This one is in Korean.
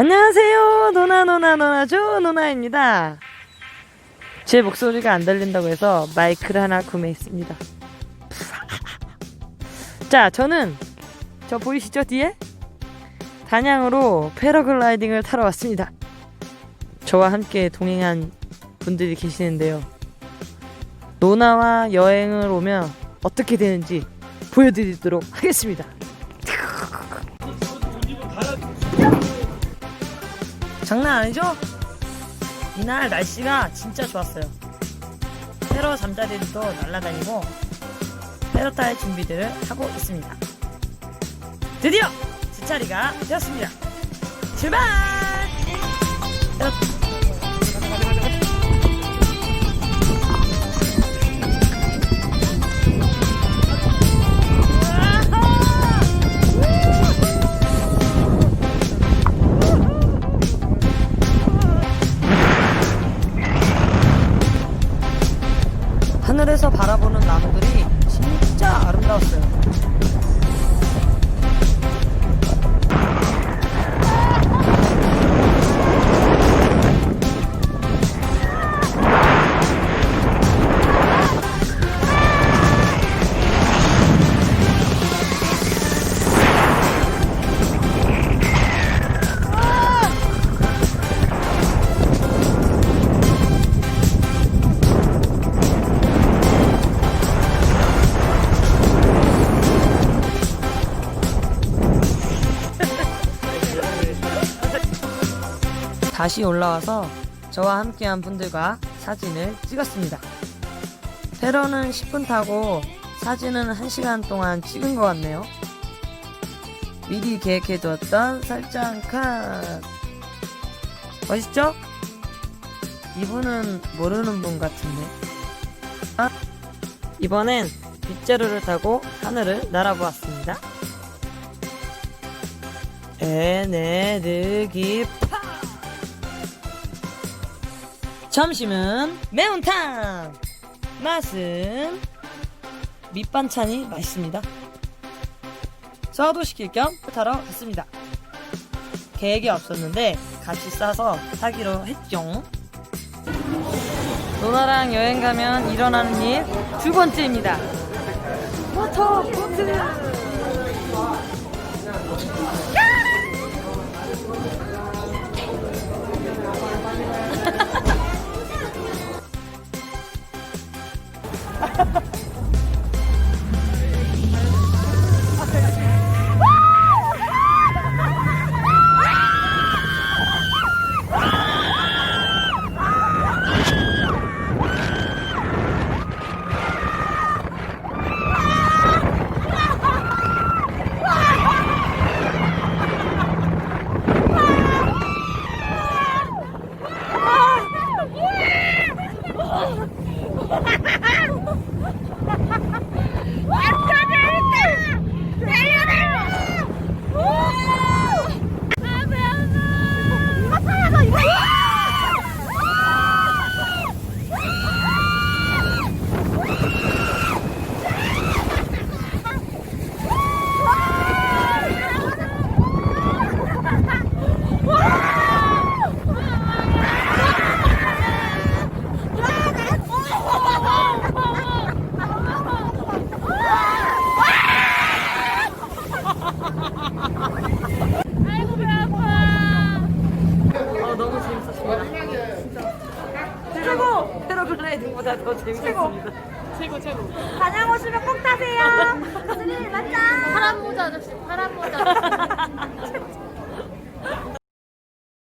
안녕하세요. 노나 노나 노나죠 노나입니다. 제 목소리가 안 들린다고 해서 마이크를 하나 구매했습니다. 자, 저는 저 보이시죠 뒤에? 단양으로 패러글라이딩을 타러 왔습니다. 저와 함께 동행한 분들이 계시는데요. 노나와 여행을 오면 어떻게 되는지 보여드리도록 하겠습니다. 장난 아니죠? 이날 날씨가 진짜 좋았어요. 패러 잠자리도 날아다니고 탈 준비들을 하고 있습니다. 드디어 제 차례가 되었습니다. 출발! 하늘에서 바라보는 나무들이 진짜 아름다웠어요. 다시 올라와서 저와 함께한 분들과 사진을 찍었습니다. 페러는 10분 타고 사진은 1시간 동안 찍은 것 같네요. 미리 계획해두었던 설정 컷! 멋있죠? 이분은 모르는 분 같은데. 아, 이번엔 빗자루를 타고 하늘을 날아보았습니다. 에네르기 파! 점심은 매운탕! 맛은 밑반찬이 맛있습니다. 써도 시킬 겸 타러 갔습니다. 계획이 없었는데 같이 싸서 타기로 했죠. 노나랑 여행 가면 일어나는 일 두 번째입니다. 워터 보트! 최고! 패러글라이딩보다 더 재밌었습니다. 최고 최고. 단양 오시면 꼭 타세요. 맞짱. 파란 모자 아저씨 파란